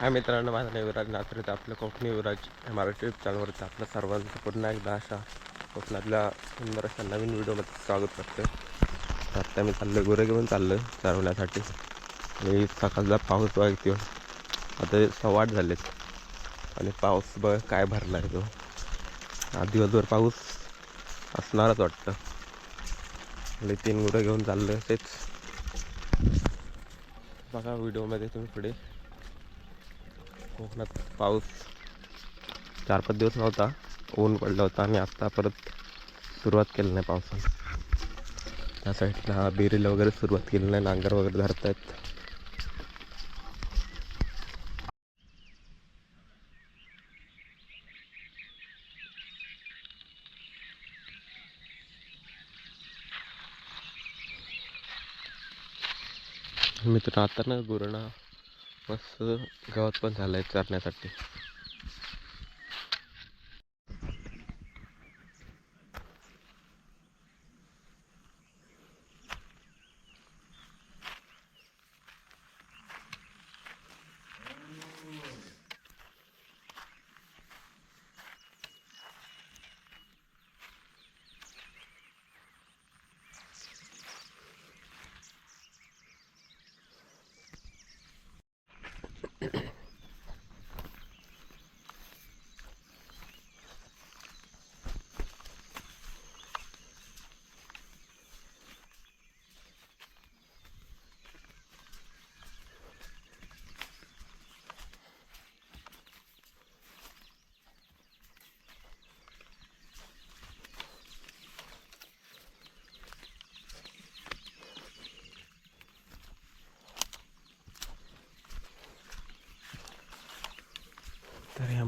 हा मित्रांनो माझं नाव युवराज नात्रे आपलं कोकणी युवराज मराठी यूट्यूब चॅनलवरती आपलं सर्वांचं पुन्हा एकदा अशा कोकणातल्या सुंदर अशा नवीन व्हिडिओमध्ये स्वागत करतो आत्ता मी चाललो गुरं घेऊन चाललो चालवण्यासाठी आणि सकाळचा पाऊस बघा येऊन आता सवाट झालेत. आणि पाऊस बघ काय भरला आहे तो. आज दिवसभर पाऊस असणारच वाटतं. आणि तीन गुरं घेऊन चाललो तेच. बघा व्हिडिओमध्ये तुम्ही पुढे. कोकणात पाऊस चार पाच दिवस नव्हता. ऊन पडलं होतं आणि आत्ता परत सुरुवात केली नाही पावसानं. त्या साईडला बेरीला वगैरे सुरुवात केली नाही नांगर वगैरे धरत आहेत मित्र आता ना गुरणा मस्त गवत पण झालं आहे चरण्यासाठी.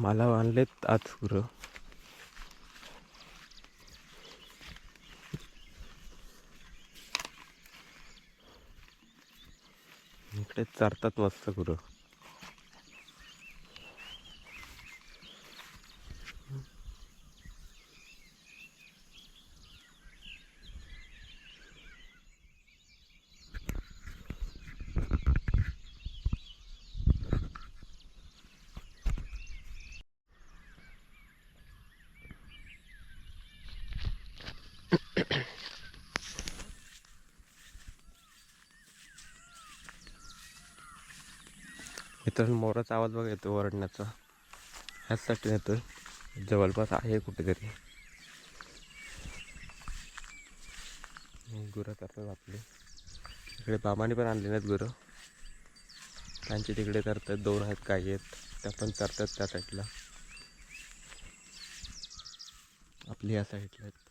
मला आणलेत आज गुरं. इकडे चारतात मस्त गुरं. मित्रांनो मोराचा आवाज बघा येतो ओरडण्याचा. ह्याचसाठी येतो जवळपास आहे कुठेतरी. गुरं करतात आपले. इकडे बाबाने पण आणले नाहीत गुरं. त्यांचे तिकडे करतात दोन आहेत काही आहेत. त्या पण करतात त्या साईडला आपली या साईडला आहेत.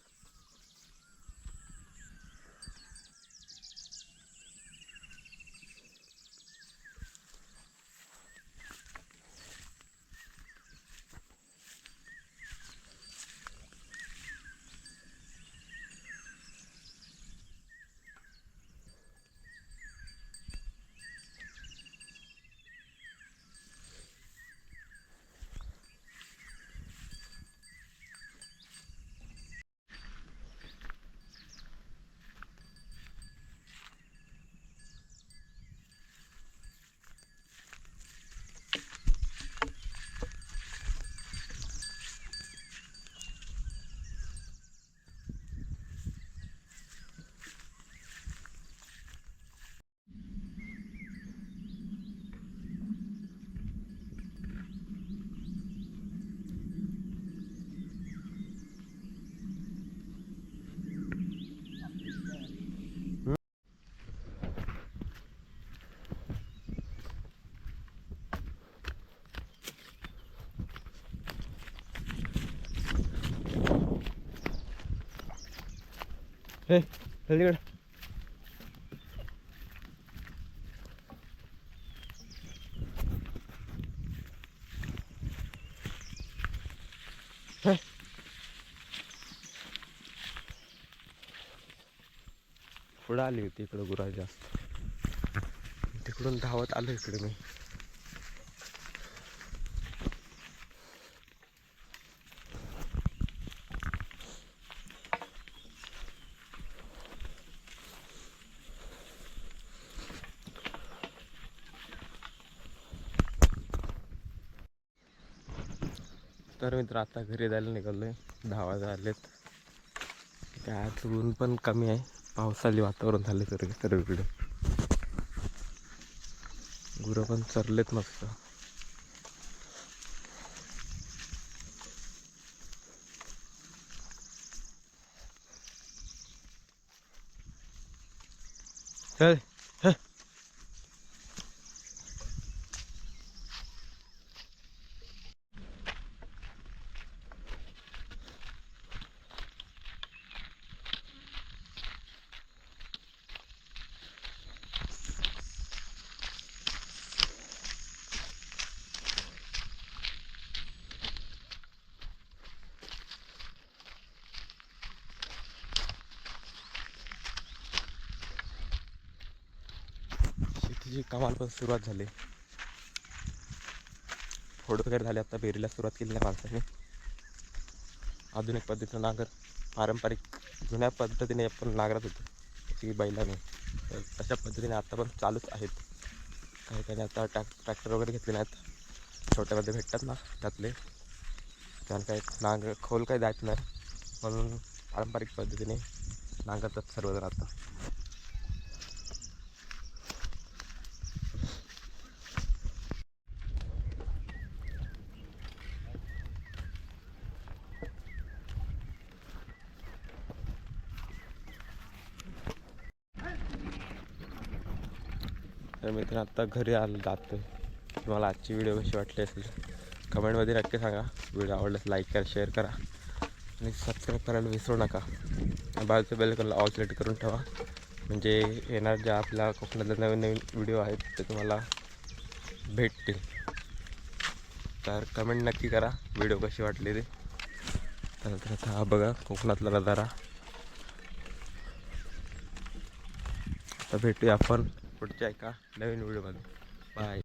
हे. जल्दीकडे पुढं आली होती इकडं गुरा जास्त. तिकडून धावत आलो इकडे मी. तर मित्र आता घरी जायला निघालोय. दहा वाजता आलेत काय आज ऊन पण कमी आहे. पावसाळी वातावरण झाले तर सर्वीकडे गुरं पण चरलेत मस्त. चल. शेतीची कामाला पण सुरुवात झाली. फोड वगैरे झाले आता पेरीला सुरुवात केली नाही माणसाने. आधुनिक पद्धतीनं नांगर पारंपरिक जुन्या पद्धतीने आपण नांगरत होतो. जसे की बैलाने. तर तशा पद्धतीने आता पण चालूच आहेत. काही काही आता ट्रॅक ट्रॅक्टर वगैरे घेतले नाहीत. छोट्यामध्ये भेटतात ना त्यातले. त्याला काही नांगर खोल काही जायचं नाही. म्हणून पारंपरिक पद्धतीने नांगरतात सर्वजण आता. तर आत्ता घरी आलं जातो तुम्हाला आजची व्हिडिओ कशी वाटली असेल कमेंटमध्ये नक्की सांगा. व्हिडिओ आवडल्यास लाईक करा शेअर करा. आणि सबस्क्राईब करायला विसरू नका. बाजूचं बेल कॉल ऑल सिलेक्ट करून ठेवा. म्हणजे येणार ज्या आपल्या कोकणातल्या नवीन नवीन व्हिडिओ आहेत ते तुम्हाला भेटतील. तर कमेंट नक्की करा व्हिडिओ कशी वाटली ते. तर आता हा बघा कोकणातला नजारा. तर भेटूया आपण. पुढच्या एका नवीन व्हिडिओमध्ये. बाय